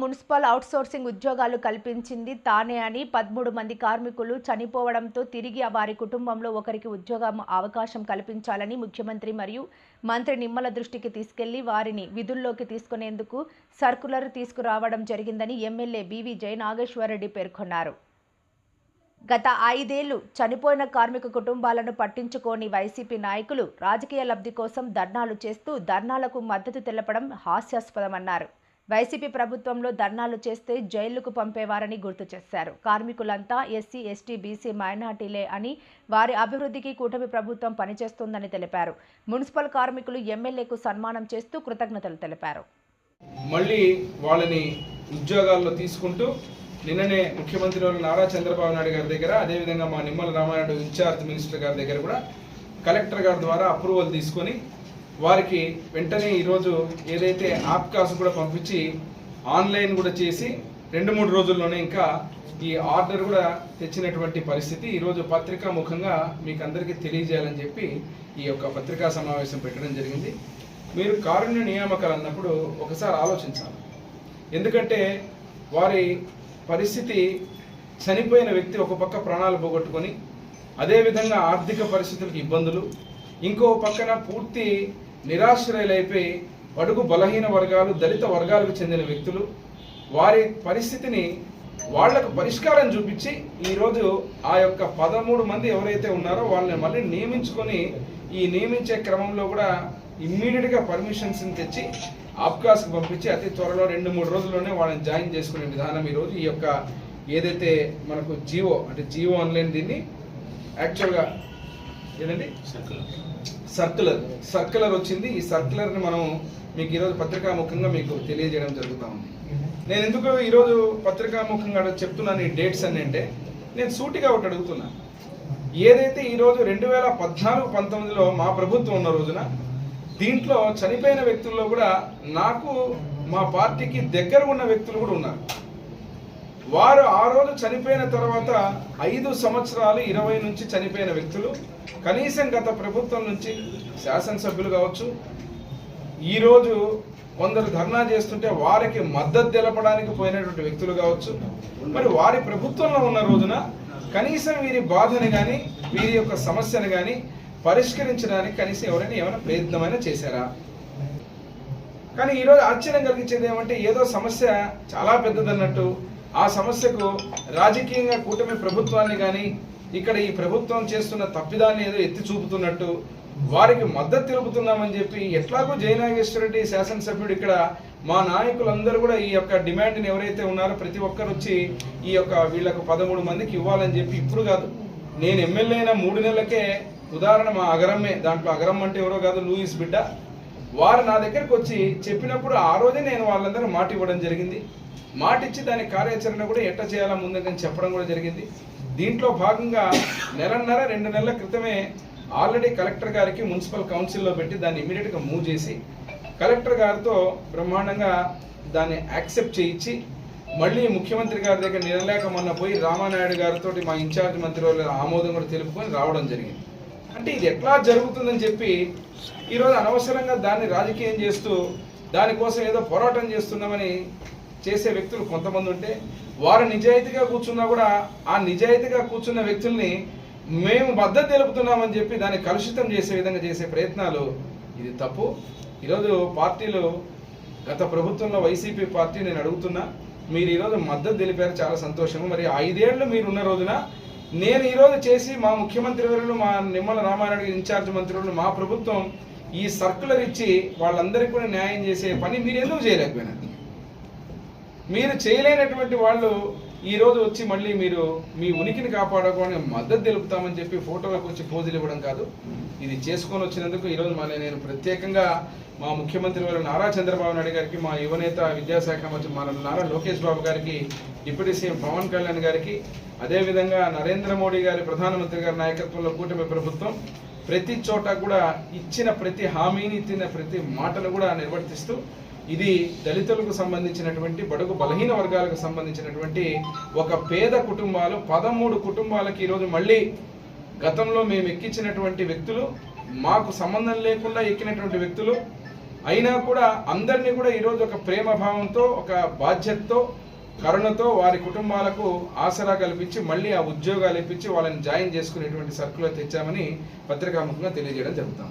Municipal outsourcing ఉద్యోగాలు కల్పించింది తానే అని పదమూడు మంది కార్మికులు చనిపోవడంతో తిరిగి వారి కుటుంబంలో ఒకరికి ఉద్యోగం అవకాశం కల్పించాలని ముఖ్యమంత్రి మరియు మంత్రి నిమ్మల దృష్టికి తీసుకెళ్ళి వారిని విధుల్లోకి తీసుకునేందుకు సర్కులర్ తీసుకురావడం జరిగిందని ఎమ్మెల్యే బీవీ జయనాగేశ్వరరెడ్డి పేర్కొన్నారు. గత ఐదేళ్ళు చనిపోయిన కార్మిక కుటుంబాలను పట్టించుకోని వైసీపీ నాయకులు రాజకీయ లబ్ధి కోసం ధర్నాలు చేస్తూ ధర్నాలకు మద్దతు తెలపడం హాస్యాస్పదమన్నారు. వైసీపీ ప్రభుత్వంలో ధర్నాలు చేస్తే జైలుకు పంపేవారని గుర్తు చేశారు. కార్మికులంతా ఎస్సీ ఎస్టీ బీసీ మైనార్టీలే అని వారి అభివృద్ధికి కూటమి ప్రభుత్వం పనిచేస్తోందని తెలిపారు. మున్సిపల్ కార్మికులు ఎమ్మెల్యేకు సన్మానం చేస్తూ కృతజ్ఞతలు తెలిపారు. మళ్ళీ వాళ్ళని ఉద్యోగాల్లో తీసుకుంటూ నిన్ననే ముఖ్యమంత్రి నారా చంద్రబాబు నాయుడు గారి దగ్గర అదేవిధంగా మా నిమ్మల రామానాయుడు ఇన్ఛార్జ్ మినిస్టర్ గారి దగ్గర కూడా కలెక్టర్ గారి ద్వారా అప్రూవల్ తీసుకొని వారికి వెంటనే ఈరోజు ఏదైతే ఆప్కాస్ కూడా పంపించి ఆన్లైన్ కూడా చేసి రెండు మూడు రోజుల్లోనే ఇంకా ఈ ఆర్డర్ కూడా తెచ్చినటువంటి పరిస్థితి. ఈరోజు పత్రికా ముఖంగా మీకు అందరికీ తెలియజేయాలని చెప్పి ఈ యొక్క పత్రికా సమావేశం పెట్టడం జరిగింది. మీరు కారుణ్య నియామకాలు అన్నప్పుడు ఒకసారి ఆలోచించాలి. ఎందుకంటే వారి పరిస్థితి చనిపోయిన వ్యక్తి ఒక పక్క ప్రాణాలు పోగొట్టుకొని అదేవిధంగా ఆర్థిక పరిస్థితులకు ఇబ్బందులు ఇంకో పక్కన పూర్తి నిరాశ్రయులైపోయి బడుగు బలహీన వర్గాలు దళిత వర్గాలకు చెందిన వ్యక్తులు వారి పరిస్థితిని వాళ్ళకు పరిష్కారం చూపించి ఈరోజు ఆ యొక్క పదమూడు మంది ఎవరైతే ఉన్నారో వాళ్ళని మళ్ళీ నియమించుకొని ఈ నియమించే క్రమంలో కూడా ఇమ్మీడియట్గా పర్మిషన్స్ తెచ్చి ఆప్కాస్కి పంపించి అతి త్వరలో రెండు మూడు రోజుల్లోనే వాళ్ళని జాయిన్ చేసుకునే విధానం ఈరోజు ఈ యొక్క ఏదైతే మనకు జియో అంటే జియో ఆన్లైన్ దీన్ని యాక్చువల్గా ఏదండి? సర్కులర్ సర్కులర్ వచ్చింది. ఈ సర్కులర్ని మనం మీకు ఈరోజు పత్రికాముఖంగా మీకు తెలియజేయడం జరుగుతూ ఉంది. నేను ఎందుకు ఈరోజు పత్రికాముఖంగా చెప్తున్నాను ఈ డేట్స్ అని అంటే నేను సూటిగా ఒకటి అడుగుతున్నా. ఏదైతే ఈరోజు రెండు వేల పద్నాలుగు పంతొమ్మిదిలో మా ప్రభుత్వం ఉన్న రోజున దీంట్లో చనిపోయిన వ్యక్తుల్లో కూడా నాకు మా పార్టీకి దగ్గర ఉన్న వ్యక్తులు కూడా ఉన్నారు. వారు ఆ రోజు చనిపోయిన తర్వాత ఐదు సంవత్సరాలు ఇరవై నుంచి చనిపోయిన వ్యక్తులు కనీసం గత ప్రభుత్వం నుంచి శాసనసభ్యులు కావచ్చు. ఈరోజు కొందరు ధర్నా చేస్తుంటే వారికి మద్దతు తెలపడానికి పోయినటువంటి వ్యక్తులు కావచ్చు. మరి వారి ప్రభుత్వంలో ఉన్న రోజున కనీసం వీరి బాధని కానీ వీరి యొక్క సమస్యను కానీ పరిష్కరించడానికి కనీసం ఎవరైనా ఏమైనా ప్రయత్నమైనా చేశారా? కానీ ఈరోజు ఆశ్చర్యం కలిగించేది ఏమంటే ఏదో సమస్య చాలా పెద్దదన్నట్టు ఆ సమస్యకు రాజకీయంగా కూటమి ప్రభుత్వాన్ని కానీ ఇక్కడ ఈ ప్రభుత్వం చేస్తున్న తప్పిదాన్ని ఏదో ఎత్తి చూపుతున్నట్టు వారికి మద్దతు తెలుపుతున్నామని చెప్పి ఎట్లాగో జయనాగేశ్వరరెడ్డి శాసనసభ్యుడు ఇక్కడ మా నాయకులందరూ కూడా ఈ యొక్క డిమాండ్ని ఎవరైతే ఉన్నారో ప్రతి ఒక్కరు వచ్చి ఈ యొక్క వీళ్ళకు పదమూడు మందికి ఇవ్వాలని చెప్పి ఇప్పుడు కాదు. నేను ఎమ్మెల్యే అయిన మూడు నెలలకే ఉదాహరణ మా అగరమ్మే దాంట్లో అగరం అంటే ఎవరో కాదు లూయిస్ బిడ్డ. వారు నా దగ్గరకు వచ్చి చెప్పినప్పుడు ఆ రోజే నేను వాళ్ళందరూ మాట ఇవ్వడం జరిగింది. మాట ఇచ్చి దాని కార్యాచరణ కూడా ఎట్ట చేయాలా ముందుకని చెప్పడం కూడా జరిగింది. దీంట్లో భాగంగా నెలన్నర రెండు నెలల క్రితమే ఆల్రెడీ కలెక్టర్ గారికి మున్సిపల్ కౌన్సిల్లో పెట్టి దాన్ని ఇమీడియట్గా మూవ్ చేసి కలెక్టర్ గారితో బ్రహ్మాండంగా దాన్ని యాక్సెప్ట్ చేయించి మళ్ళీ ముఖ్యమంత్రి గారి దగ్గర నిలలేక మొన్న పోయి రామానాయుడు గారితో మా ఇన్ఛార్జ్ మంత్రి వాళ్ళ ఆమోదం కూడా తెలుపుకొని రావడం జరిగింది. అంటే ఇది ఎట్లా జరుగుతుందని చెప్పి ఈరోజు అనవసరంగా దాన్ని రాజకీయం చేస్తూ దానికోసం ఏదో పోరాటం చేస్తున్నామని చేసే వ్యక్తులు కొంతమంది ఉంటే వారు నిజాయితీగా కూర్చున్నా కూడా ఆ నిజాయితీగా కూర్చున్న వ్యక్తుల్ని మేము మద్దతు తెలుపుతున్నామని చెప్పి దాన్ని కలుషితం చేసే విధంగా చేసే ప్రయత్నాలు ఇది తప్పు. ఈరోజు పార్టీలు గత ప్రభుత్వంలో వైసీపీ పార్టీ నేను అడుగుతున్నా మీరు ఈరోజు మద్దతు తెలిపారు చాలా సంతోషం మరి ఐదేళ్ళు మీరు ఉన్న రోజున నేను ఈరోజు చేసి మా ముఖ్యమంత్రి వర్యులు మా నిమ్మల రామారాయుడు ఇన్ఛార్జ్ మంత్రులు మా ప్రభుత్వం ఈ సర్కులర్ ఇచ్చి వాళ్ళందరికీ కూడా న్యాయం చేసే పని మీరు ఎందుకు చేయలేకపోయినారు? మీరు చేయలేనటువంటి వాళ్ళు ఈ రోజు వచ్చి మళ్ళీ మీరు మీ ఉనికిని కాపాడుకోవడానికి మద్దతు తెలుపుతామని చెప్పి ఫోటోలకు వచ్చి పోజులు ఇవ్వడం కాదు. ఇది చేసుకొని వచ్చినందుకు ఈరోజు మళ్ళీ నేను ప్రత్యేకంగా మా ముఖ్యమంత్రి వారు నారా చంద్రబాబు నాయుడు గారికి మా యువనేత విద్యాశాఖ మంత్రి మన నారా లోకేష్ బాబు గారికి డిప్యూటీ సీఎం పవన్ కళ్యాణ్ గారికి అదేవిధంగా నరేంద్ర మోడీ గారి ప్రధానమంత్రి గారి నాయకత్వంలో కూటమి ప్రభుత్వం ప్రతి చోట కూడా ఇచ్చిన ప్రతి హామీని ఇచ్చిన ప్రతి మాటను కూడా నిర్వర్తిస్తూ ఇది దళితులకు సంబంధించినటువంటి బడుగు బలహీన వర్గాలకు సంబంధించినటువంటి ఒక పేద కుటుంబాలు పదమూడు కుటుంబాలకి ఈరోజు మళ్ళీ గతంలో మేము ఎక్కించినటువంటి వ్యక్తులు మాకు సంబంధం లేకుండా ఎక్కినటువంటి వ్యక్తులు అయినా కూడా అందరినీ కూడా ఈరోజు ఒక ప్రేమ భావంతో ఒక బాధ్యతతో కరుణతో వారి కుటుంబాలకు ఆసరా కల్పించి మళ్ళీ ఆ ఉద్యోగాలు ఇప్పించి వాళ్ళని జాయిన్ చేసుకునేటువంటి సర్కులర్ తెచ్చామని పత్రికాముఖంగా తెలియజేయడం జరుగుతాం.